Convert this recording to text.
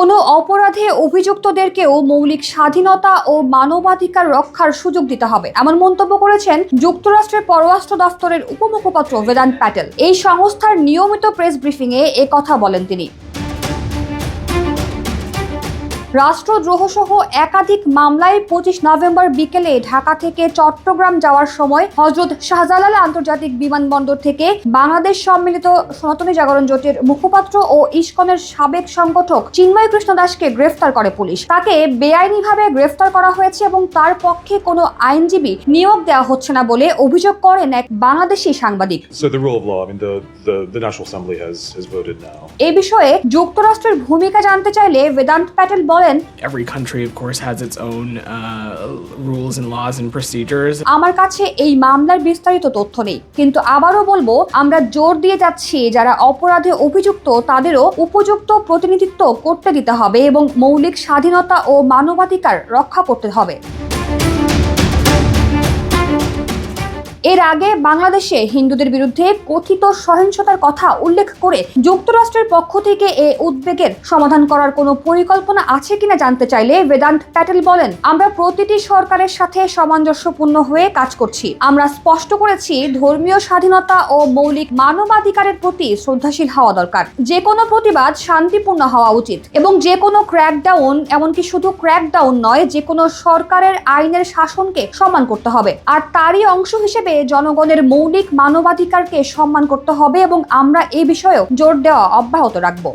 কোনো অপরাধে অভিযুক্তদেরকেও মৌলিক স্বাধীনতা ও মানবাধিকার রক্ষার সুযোগ দিতে হবে, এমন মন্তব্য করেছেন যুক্তরাষ্ট্রের পররাষ্ট্র দফতরের উপমুখপাত্র বেদান্ত প্যাটেল। এই সংস্থার নিয়মিত প্রেস ব্রিফিংয়ে কথা বলেন তিনি। রাষ্ট্রদ্রোহ সহ একাধিক মামলায় পঁচিশ নভেম্বর বিকেলে ঢাকা থেকে চট্টগ্রাম যাওয়ার সময় হজরত শাহজালাল আন্তর্জাতিক বিমানবন্দর থেকে বাংলাদেশ সম্মিলিত সনাতনী জাগরণ জোটের মুখপাত্র ও ইস্কনের সাবেক সংগঠক চিন্ময় কৃষ্ণ দাসকে গ্রেফতার করে পুলিশ তাকে বেআইনিভাবে গ্রেফতার করা হয়েছে এবং তার পক্ষে কোনো আইনজীবী নিয়োগ দেওয়া হচ্ছে না বলে অভিযোগ করেন এক বাংলাদেশি সাংবাদিক. এ বিষয়ে যুক্তরাষ্ট্রের ভূমিকা জানতে চাইলে বেদান্ত প্যাটেল বলেন Every country, of course, has its own uh, rules and laws and procedures. আমার কাছে এই মামলার বিস্তারিত তথ্য নেই কিন্তু আবারও বলব আমরা জোর দিয়ে যাচ্ছি যারা অপরাধে অভিযুক্ত তাদেরও উপযুক্ত প্রতিনিধিত্ব করতে দিতে হবে এবং মৌলিক স্বাধীনতা ও মানবাধিকার রক্ষা করতে হবে এর আগে বাংলাদেশে হিন্দুদের বিরুদ্ধে কথিত সহিংসতার কথা উল্লেখ করে যুক্তরাষ্ট্রের পক্ষ থেকে এ উদ্বেগের সমাধান করার কোনো পরিকল্পনা আছে কিনা জানতে চাইলে বেদান্ত প্যাটেল বলেন, আমরা প্রতিটি সরকারের সাথে সামঞ্জস্যপূর্ণ হয়ে কাজ করছি। আমরা স্পষ্ট করেছি ধর্মীয় স্বাধীনতা ও মৌলিক মানবাধিকারের প্রতি শ্রদ্ধাশীল হওয়া দরকার। যে কোনো প্রতিবাদ শান্তিপূর্ণ হওয়া উচিত এবং যে কোনো ক্র্যাকডাউন, এমনকি শুধু ক্র্যাকডাউন নয়, যে কোনো সরকারের আইনের শাসনকে সম্মান করতে হবে। আর তারই অংশ হিসেবে জনগণের মৌলিক মানবাধিকারকে সম্মান করতে হবে এবং আমরা এ বিষয়েও জোর দেওয়া অব্যাহত রাখব।